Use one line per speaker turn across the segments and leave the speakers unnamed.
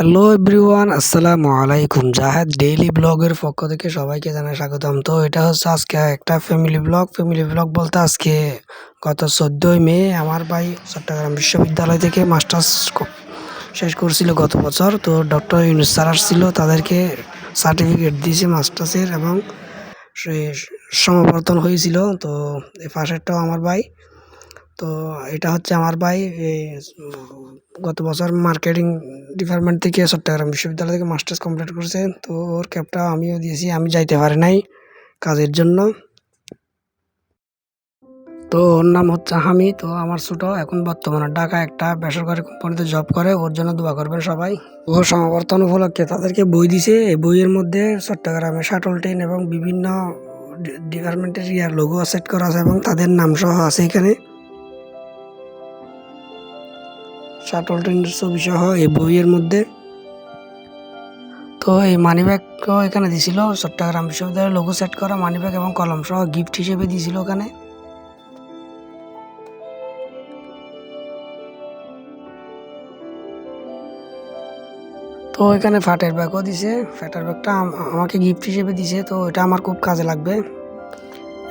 Hello everyone, আসসালামু আলাইকুম। Zahed daily ব্লগের পক্ষ থেকে সবাইকে জানাই স্বাগতম। তো এটা হচ্ছে আজকে একটা ফ্যামিলি ব্লগ ফ্যামিলি ব্লগ বলতে আজকে গত চোদ্দোই মে আমার ভাই চট্টগ্রাম বিশ্ববিদ্যালয় থেকে মাস্টার্স শেষ করছিল গত বছর। তো ডক্টর ইউনুস স্যার আসছিল, তাদেরকে সার্টিফিকেট দিয়েছে মাস্টার্সের এবং সমাবর্তন হয়েছিল। তো এই পাশেরটাও আমার ভাই। তো এটা হচ্ছে আমার ভাই গত বছর মার্কেটিং ডিপার্টমেন্ট থেকে চট্টগ্রাম বিশ্ববিদ্যালয় থেকে মাস্টার্স কমপ্লিট করেছে। তো ওর ক্যাবটা আমিও দিয়েছি, আমি যাইতে পারি নাই কাজের জন্য। তো ওর নাম হচ্ছে হামি, তো আমার ছোট, এখন বর্তমানে ঢাকা একটা বেসরকারি কোম্পানিতে জব করে, ওর জন্য দোয়া করবেন সবাই। ও সমাবর্তন উপলক্ষে তাদেরকে বই দিছে, এই বইয়ের মধ্যে চট্টগ্রামে শাটল ট্রেন এবং বিভিন্ন ডিপার্টমেন্টের ইয়ার লোগো সেট করা আছে এবং তাদের নাম সহ আছে এখানে। শাটল ট্রেনের ছবি সহ এই বইয়ের মধ্যে। তো এই মানি ব্যাগও এখানে দিছিল চট্টগ্রাম বিশ্ববিদ্যালয়ের লোগো সেট করা মানি ব্যাগ এবং কলম সহ গিফট হিসেবে দিছিল ওখানে। তো এখানে ফাটের ব্যাগও দিছে। ফাটের ব্যাগটা আম- আমাকে গিফট হিসেবে দিছে, তো এটা আমার খুব কাজে লাগবে।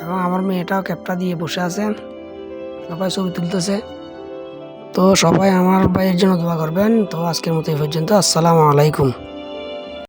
এবং আমার মেয়েটাও ক্যাপটা দিয়ে বসে আছে। সবাই ছবি তুলতেছে। তো সবাই আমার ভাইয়ের জন্য দোয়া করবেন। তো আজকের মতো এই পর্যন্ত। আসসালামু আলাইকুম।